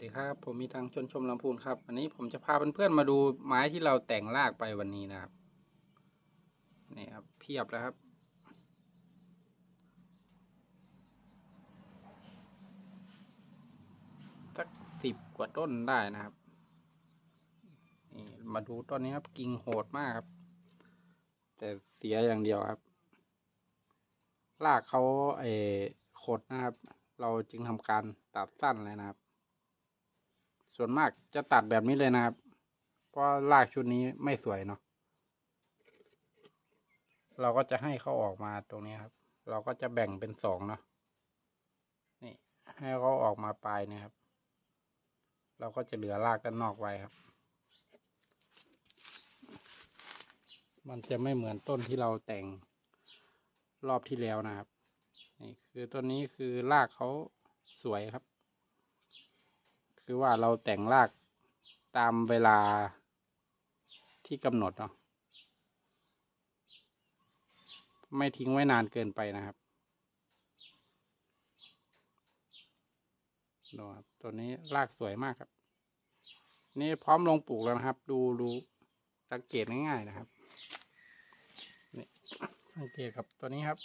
ดีครับผมมีทางชนชมลำพูนครับอันนี้ผมจะพาเพื่อนๆมาดูไม้ที่เราแต่งรากไปวันนี้นะครับนี่ครับเพียบแล้วครับ สักสิบกว่าต้นได้นะครับนี่มาดูต้นนี้ครับกิ่งโหดมากครับ แต่เสียอย่างเดียวครับ รากเขาเออขดนะครับ เราจึงทำการตัดสั้นเลยนะครับ ส่วนมากจะตัดแบบนี้เลยนะครับ เพราะรากชุดนี้ไม่สวยเนาะเราก็จะให้เขาออกมาตรงนี้ครับ เราก็จะแบ่งเป็นสองเนาะนี่ ให้เขาออกมาปลายนะครับ เราก็จะเหลือรากด้านนอกไว้ครับ มันจะไม่เหมือนต้นที่เราแต่งรอบที่แล้วนะครับ นี่คือต้นนี้คือรากเขาสวยครับ คือว่าเราแต่งรากตามเวลาที่กำหนดเนาะไม่ทิ้งไว้นานเกินไปนะครับดูครับตัวนี้รากสวยมากครับ นี่พร้อมลงปลูกแล้วนะครับ ดูดูสังเกตง่ายๆนะครับนี่สังเกตกับตัวนี้ครับ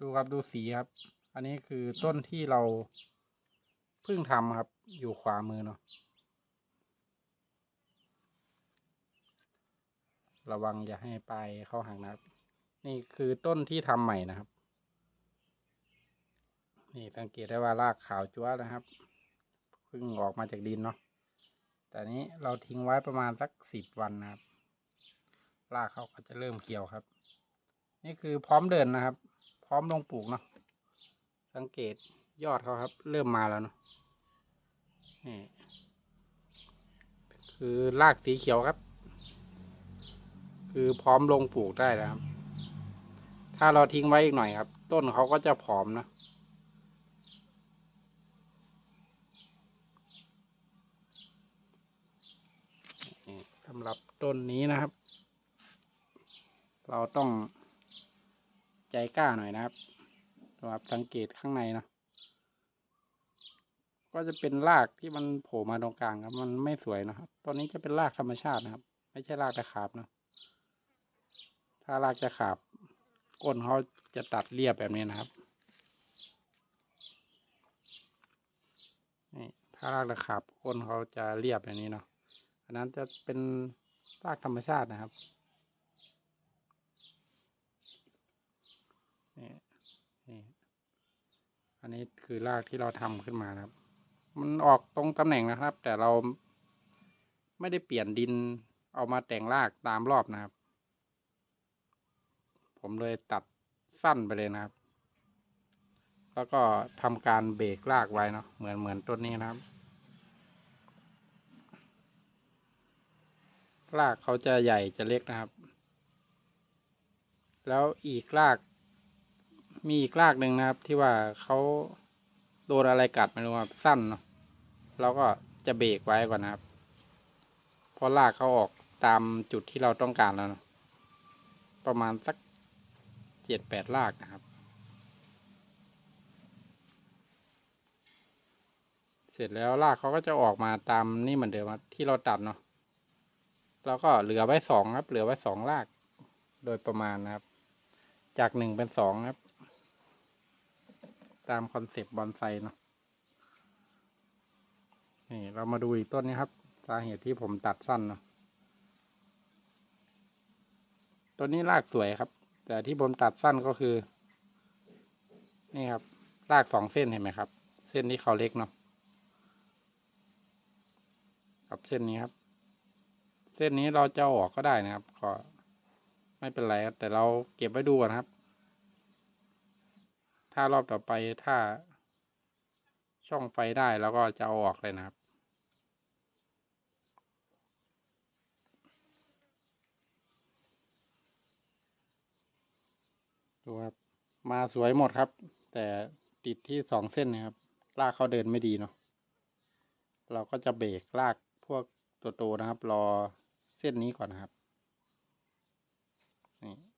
ดูครับดูสีครับ อันนี้คือต้นที่เรา เพิ่งทำครับ อยู่ขวามือเนาะระวังอย่าให้ปลายเข้าหางนะครับ นี่คือต้นที่ทำใหม่นะครับ นี่สังเกตได้ว่ารากขาวจั๊วนะครับเพิ่งออกมาจากดินเนาะแต่นี้เราทิ้งไว้ประมาณสักสิบวันนะครับรากเขาก็จะเริ่มเขียวครับ นี่คือพร้อมเดินนะครับ พร้อมลงปลูกเนาะสังเกต ยอดเขาครับ เริ่มมาแล้วเนาะนี่คือรากสีเขียวครับ คือพร้อมลงปลูกได้แล้วครับ ถ้าเราทิ้งไว้อีกหน่อยครับ ต้นเขาก็จะผอมนะสำหรับต้นนี้นะครับ เราต้องใจกล้าหน่อยนะครับสำหรับสังเกตข้างในนะ ก็จะเป็นรากที่มันโผล่มาตรงกลางครับ มันไม่สวยนะครับต้นนี้จะเป็นรากธรรมชาตินะครับ ไม่ใช่รากตะขาบนะ ถ้ารากจะขาบก้นเขาจะตัดเรียบแบบนี้นะครับนี่ถ้ารากตะขาบก้นเขาจะเรียบแบบนี้เนาะอันนั้นจะเป็นรากธรรมชาตินะครับนี่นี่อันนี้คือรากที่เราทำขึ้นมานะครับ มันออกตรงตำแหน่งนะครับ แต่เราไม่ได้เปลี่ยนดินเอามาแต่งรากตามรอบนะครับ ผมเลยตัดสั้นไปเลยนะครับ แล้วก็ทำการเบรกรากไว้เนาะเหมือนเหมือนต้นนี้นะครับ รากเขาจะใหญ่จะเล็กนะครับ แล้วอีกราก มีอีกรากหนึ่งนะครับที่ว่าเขา โดนอะไรกัดไม่รู้ครับสั้นเนาะเราก็จะเบรกไว้ก่อนนะครับพราะรากเขาออกตามจุดที่เราต้องการแล้วนะประมาณสักเจ็ดแปดรากนะครับ เสร็จแล้วรากเขาก็จะออกมาตามนี่เหมือนเดิมที่เราตัดเนาะแล้วก็เหลือไว้สองครับ เหลือไว้สองราก โดยประมาณนะครับ จากหนึ่งเป็นสองครับ ตามคอนเซปต์บอนไซเนาะนี่เรามาดูอีกต้นนี้ครับสาเหตุที่ผมตัดสั้นเนาะต้นนี้รากสวยครับ แต่ที่ผมตัดสั้นก็คือ นี่ครับ รากสองเส้นเห็นไหมครับ เส้นที่เขาเล็กเนาะกับเส้นนี้ครับ เส้นนี้เราจะอออกก็ได้นะครับ ก็ไม่เป็นไรครับแต่เราเก็บไว้ดูก่อนครับ ถ้ารอบต่อไปถ้าช่องไฟได้แล้วก็จะเอาออกเลยนะครับ ดูครับ มาสวยหมดครับ แต่ติดที่สองเส้นนะครับ ลากเขาเดินไม่ดีเนาะ เราก็จะเบรกลากพวกตัวโตนะครับ รอเส้นนี้ก่อนนะครับ นี่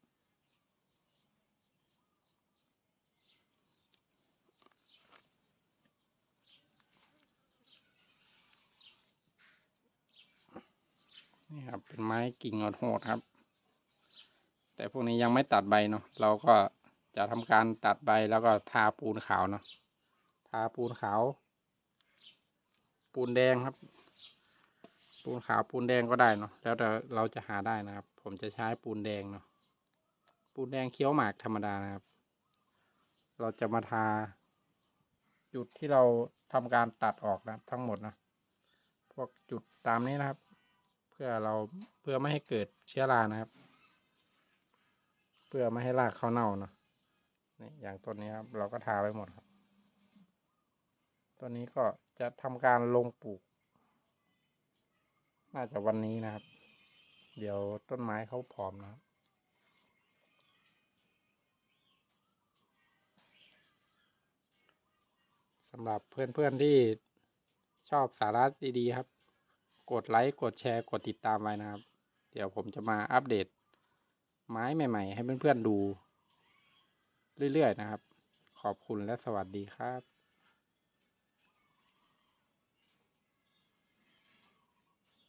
นี่ครับ เป็นไม้กิ่งโหดครับ แต่พวกนี้ยังไม่ตัดใบเนาะเราก็จะทำการตัดใบแล้วก็ทาปูนขาวเนาะทาปูนขาว ปูนแดงครับ ปูนขาวปูนแดงก็ได้เนาะแล้วแต่เราจะหาได้นะครับ ผมจะใช้ปูนแดงเนาะปูนแดงเคี้ยวหมากธรรมดานะครับ เราจะมาทา จุดที่เราทำการตัดออกนะทั้งหมดนะพวกจุดตามนี้นะครับ พื่อเราเพื่อไม่ให้เกิดเชื้อรานะครับ เพื่อไม่ให้รากเขาเน่าเนาะนี่อย่างต้นนี้ครับ เราก็ทาไว้หมดครับต้นนี้ก็จะทำการลงปลูก น่าจะวันนี้นะครับ เดี๋ยวต้นไม้เขาพร้อมนะครับสำหรับเพื่อนๆที่ชอบสาระดีๆครับ กดไลค์กดแชร์กดติดตามไว้นะครับ เดี๋ยวผมจะมาอัปเดต ไม้ใหม่ ๆ ให้เพื่อนๆดู เรื่อย ๆ นะครับ ขอบคุณและสวัสดีครับ